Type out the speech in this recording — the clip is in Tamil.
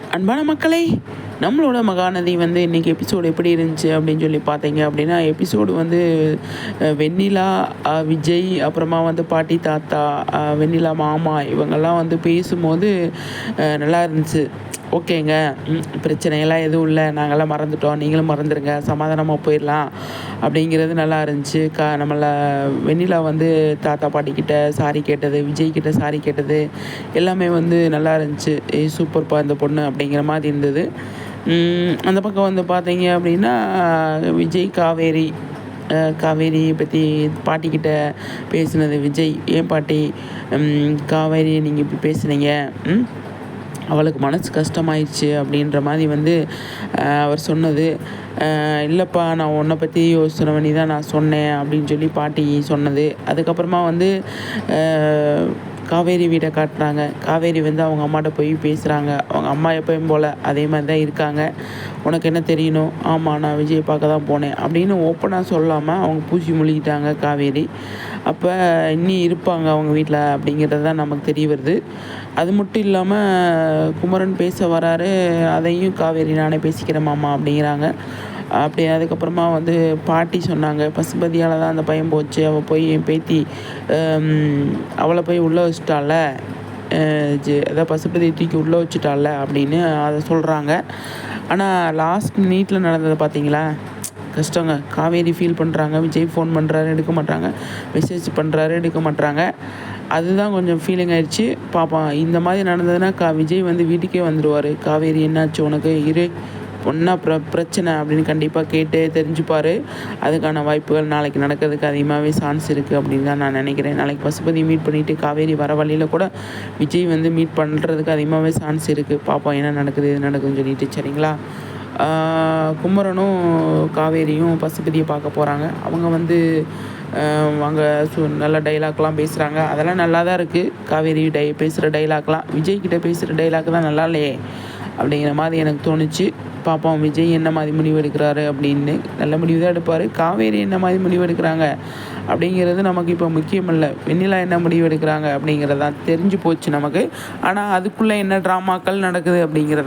அன்பான மக்களே நம்மளோட மகாநதி வந்து இன்றைக்கி எபிசோடு எப்படி இருந்துச்சு அப்படின்னு சொல்லி பார்த்தீங்க அப்படின்னா எபிசோடு வந்து வெண்ணிலா அஹ், விஜய் அப்புறமா வந்து பாட்டி தாத்தா அஹ், வெண்ணிலா மாமா இவங்கெல்லாம் வந்து பேசும்போது நல்லா இருந்துச்சு. ஓகேங்க. பிரச்சனையெல்லாம் எதுவும் இல்லை. நாங்கள்லாம் மறந்துட்டோம். நீங்களும் மறந்துடுங்க சமாதானமாக போயிடலாம். அப்படிங்கிறது நல்லா இருந்துச்சு. கா நம்மளை வெண்ணிலா வந்து தாத்தா பாட்டிக்கிட்ட சாரி கேட்டது விஜய்கிட்ட சாரி கேட்டது எல்லாமே வந்து நல்லா இருந்துச்சு. ஏய் சூப்பர்ப்பா இந்த பொண்ணு அப்படிங்கிற மாதிரி இருந்தது. அந்த பக்கம் வந்து பார்த்தீங்க அப்படின்னா விஜய் காவேரி காவேரி பற்றி பாட்டிக்கிட்ட பேசினது விஜய். ஏன் பாட்டி? காவேரி நீங்கள் இப்படி பேசுனீங்க. அவளுக்கு மனசு கஷ்டமாயிடுச்சு அப்படின்ற மாதிரி வந்து அவர் சொன்னது. இல்லைப்பா நான் உன்னை பற்றி யோசனை பண்ணி தான் நான் சொன்னேன் அப்படின்னு சொல்லி பாட்டி சொன்னது. அதுக்கப்புறமா வந்து காவேரி வீடை காட்டுறாங்க. காவேரி வந்து அவங்க அம்மாட்ட போய் பேசுகிறாங்க அவங்க அம்மா எப்பயும் போல் அதே மாதிரி தான் இருக்காங்க. உனக்கு என்ன தெரியணும்? ஆமாம் நான் விஜயை பார்க்க தான் போனேன். அப்படின்னு ஓப்பனாக சொல்லாமல் அவங்க பூசி முழுகிட்டாங்க காவேரி. அப்போ இன்னி இருப்பாங்க அவங்க வீட்டில் அப்படிங்கிறது தான் நமக்கு தெரிய வருது. அது மட்டும் இல்லாமல் குமரன் பேச வராரு. அதையும் காவேரி நானே பேசிக்கிறேன் மாமா அப்படிங்கிறாங்க. அப்படி அதுக்கப்புறமா வந்து பாட்டி சொன்னாங்க பசுபதியால் தான் அந்த பையன் போச்சு. அவள் போய் என் பேத்தி அவளை போய் உள்ளே வச்சுட்டால அதான் பசுபதி தூக்கி உள்ளே வச்சுட்டால அப்படின்னு அதை சொல்கிறாங்க ஆனால் லாஸ்ட் மினிட்ல நடந்ததை பார்த்தீங்களா கஷ்டங்க. காவேரி ஃபீல் பண்ணுறாங்க விஜய் ஃபோன் பண்ணுறாரு எடுக்க மாட்டாங்க மெசேஜ் பண்ணுறாரு எடுக்க மாட்டாங்க அதுதான் கொஞ்சம் ஃபீலிங் ஆயிடுச்சு பாப்பா இந்த மாதிரி நடந்ததுன்னா கா விஜய் வந்து வீட்டுக்கே வந்துடுவார் காவேரி என்னாச்சு உனக்கு? இரு ஒன்றா பிர பிரச்சனை அப்படின்னு கண்டிப்பாக கேட்டு தெரிஞ்சுப்பார். அதுக்கான வாய்ப்புகள் நாளைக்கு நடக்கிறதுக்கு அதிகமாகவே சான்ஸ் இருக்குது அப்படின்னு தான் நான் நினைக்கிறேன். நாளைக்கு பசுபதி மீட் பண்ணிவிட்டு காவேரி வர வழியில் கூட விஜய் வந்து மீட் பண்ணுறதுக்கு அதிகமாகவே சான்ஸ் இருக்குது பாப்பா என்ன நடக்குது இது நடக்குதுன்னு சொல்லிட்டு சரிங்களா? குமரனும் காவேரியும் பசுபதியை பார்க்க போகிறாங்க அவங்க வந்து அவங்க அங்கே சு நல்ல டைலாக்லாம் பேசுகிறாங்க அதெல்லாம் நல்லா தான் இருக்குது காவேரி டை பேசுகிற டைலாக்லாம் விஜய்கிட்ட பேசுகிற டைலாக் தான் நல்லா இல்லையே. அப்படிங்கிற மாதிரி எனக்கு தோணுச்சு. பார்ப்போம் விஜய் என்ன மாதிரி முடிவு எடுக்கிறாரு அப்படின்னு. நல்ல முடிவு தான் எடுப்பார். காவேரி என்ன மாதிரி முடிவு எடுக்கிறாங்க அப்படிங்கிறது நமக்கு இப்போ முக்கியம் இல்லை வெண்ணிலா என்ன முடிவு எடுக்கிறாங்க அப்படிங்கிறது தான் தெரிஞ்சு போச்சு நமக்கு. ஆனால் அதுக்குள்ளே என்ன ட்ராமாக்கள் நடக்குது அப்படிங்கிறது